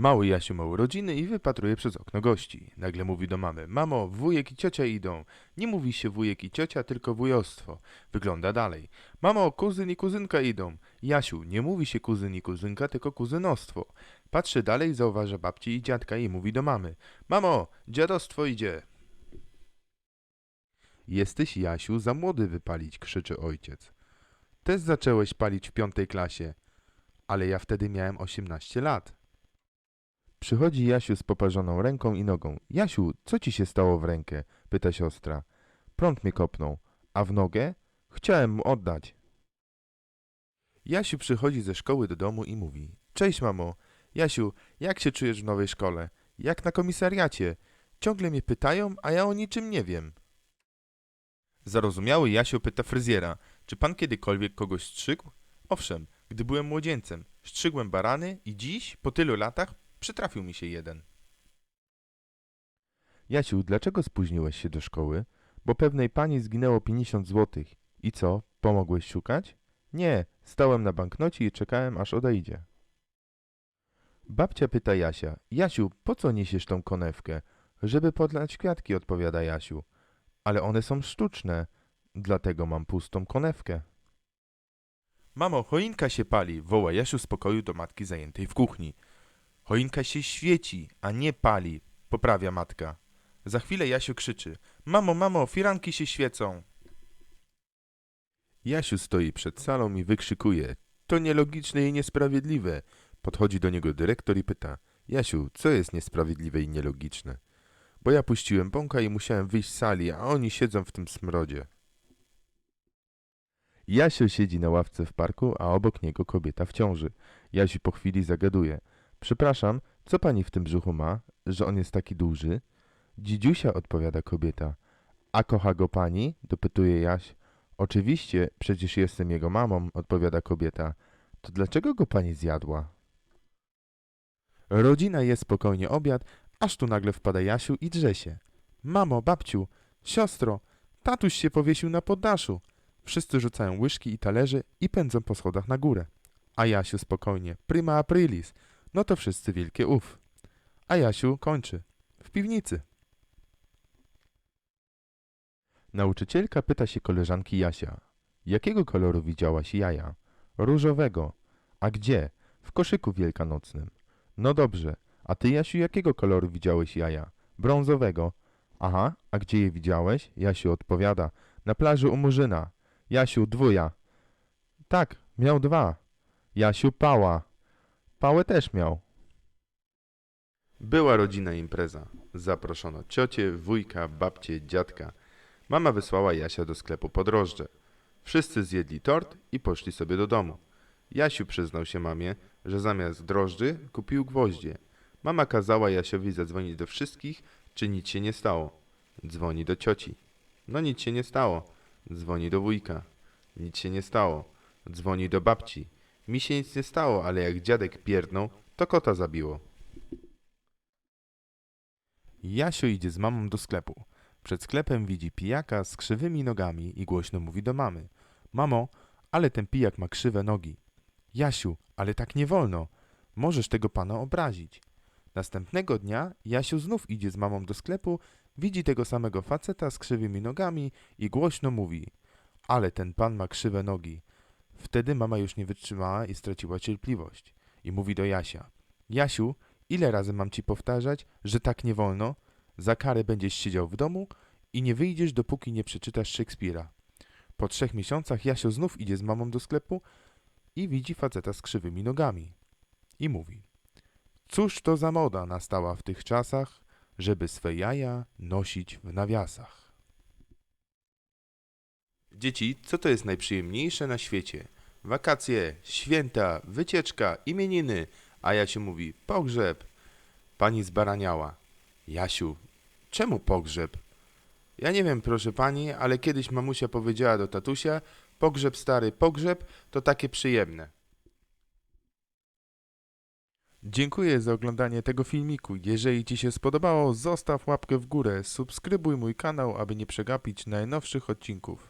Mały Jasiu ma urodziny i wypatruje przez okno gości. Nagle mówi do mamy: Mamo, wujek i ciocia idą. Nie mówi się wujek i ciocia, tylko wujostwo. Wygląda dalej. Mamo, kuzyn i kuzynka idą. Jasiu, nie mówi się kuzyn i kuzynka, tylko kuzynostwo. Patrzy dalej, zauważa babci i dziadka i mówi do mamy: Mamo, dziadostwo idzie. Jesteś, Jasiu, za młody wypalić, krzyczy ojciec. Też zacząłeś palić w piątej klasie, ale ja wtedy miałem 18 lat. Przychodzi Jasiu z poparzoną ręką i nogą. Jasiu, co ci się stało w rękę? pyta siostra. Prąd mnie kopnął. A w nogę? Chciałem mu oddać. Jasiu przychodzi ze szkoły do domu i mówi. Cześć, mamo. Jasiu, jak się czujesz w nowej szkole? Jak na komisariacie? Ciągle mnie pytają, a ja o niczym nie wiem. Zarozumiały Jasio pyta fryzjera, czy pan kiedykolwiek kogoś strzygł? Owszem, gdy byłem młodzieńcem, strzygłem barany i dziś, po tylu latach, przytrafił mi się jeden. Jasiu, dlaczego spóźniłeś się do szkoły? Bo pewnej pani zginęło 50 złotych. I co, pomogłeś szukać? Nie, stałem na banknocie i czekałem, aż odejdzie. Babcia pyta Jasia, Jasiu, po co niesiesz tą konewkę? Żeby podlać kwiatki, odpowiada Jasiu. Ale one są sztuczne, dlatego mam pustą konewkę. Mamo, choinka się pali, woła Jasiu z pokoju do matki zajętej w kuchni. Choinka się świeci, a nie pali, poprawia matka. Za chwilę Jasiu krzyczy: Mamo, mamo, firanki się świecą. Jasiu stoi przed salą i wykrzykuje: To nielogiczne i niesprawiedliwe. Podchodzi do niego dyrektor i pyta: Jasiu, co jest niesprawiedliwe i nielogiczne? Bo ja puściłem bąka i musiałem wyjść z sali, a oni siedzą w tym smrodzie. Jasio siedzi na ławce w parku, a obok niego kobieta w ciąży. Jasiu po chwili zagaduje. Przepraszam, co pani w tym brzuchu ma, że on jest taki duży? Dzidziusia, odpowiada kobieta. A kocha go pani? dopytuje Jaś. Oczywiście, przecież jestem jego mamą, odpowiada kobieta. To dlaczego go pani zjadła? Rodzina je spokojnie obiad, aż tu nagle wpada Jasiu i drze się. Mamo, babciu, siostro, tatuś się powiesił na poddaszu. Wszyscy rzucają łyżki i talerze i pędzą po schodach na górę. A Jasiu spokojnie, prima aprilis, no to wszyscy wielkie ów. A Jasiu kończy. W piwnicy. Nauczycielka pyta się koleżanki Jasia. Jakiego koloru widziałaś jaja? Różowego. A gdzie? W koszyku wielkanocnym. No dobrze. A ty, Jasiu, jakiego koloru widziałeś jaja? Brązowego. Aha, a gdzie je widziałeś? Jasiu odpowiada. Na plaży u Murzyna. Jasiu, dwuja. Tak, miał dwa. Jasiu, pała. Pałę też miał. Była rodzina impreza. Zaproszono ciocie, wujka, babcie, dziadka. Mama wysłała Jasia do sklepu po drożdże. Wszyscy zjedli tort i poszli sobie do domu. Jasiu przyznał się mamie, że zamiast drożdży kupił gwoździe. Mama kazała Jasiowi zadzwonić do wszystkich, czy nic się nie stało. Dzwoni do cioci. No nic się nie stało. Dzwoni do wujka. Nic się nie stało. Dzwoni do babci. Mi się nic nie stało, ale jak dziadek pierdnął, to kota zabiło. Jasio idzie z mamą do sklepu. Przed sklepem widzi pijaka z krzywymi nogami i głośno mówi do mamy. Mamo, ale ten pijak ma krzywe nogi. Jasiu, ale tak nie wolno. Możesz tego pana obrazić. Następnego dnia Jasiu znów idzie z mamą do sklepu, widzi tego samego faceta z krzywymi nogami i głośno mówi. Ale ten pan ma krzywe nogi. Wtedy mama już nie wytrzymała i straciła cierpliwość. I mówi do Jasia. Jasiu, ile razy mam ci powtarzać, że tak nie wolno? Za karę będziesz siedział w domu i nie wyjdziesz, dopóki nie przeczytasz Szekspira. Po trzech miesiącach Jasio znów idzie z mamą do sklepu i widzi faceta z krzywymi nogami. I mówi. Cóż to za moda nastała w tych czasach, żeby swe jaja nosić w nawiasach? Dzieci, co to jest najprzyjemniejsze na świecie? Wakacje, święta, wycieczka, imieniny, a Jasiu mówi pogrzeb. Pani zbaraniała. Jasiu, czemu pogrzeb? Ja nie wiem, proszę pani, ale kiedyś mamusia powiedziała do tatusia, pogrzeb stary, pogrzeb to takie przyjemne. Dziękuję za oglądanie tego filmiku. Jeżeli Ci się spodobało, zostaw łapkę w górę, subskrybuj mój kanał, aby nie przegapić najnowszych odcinków.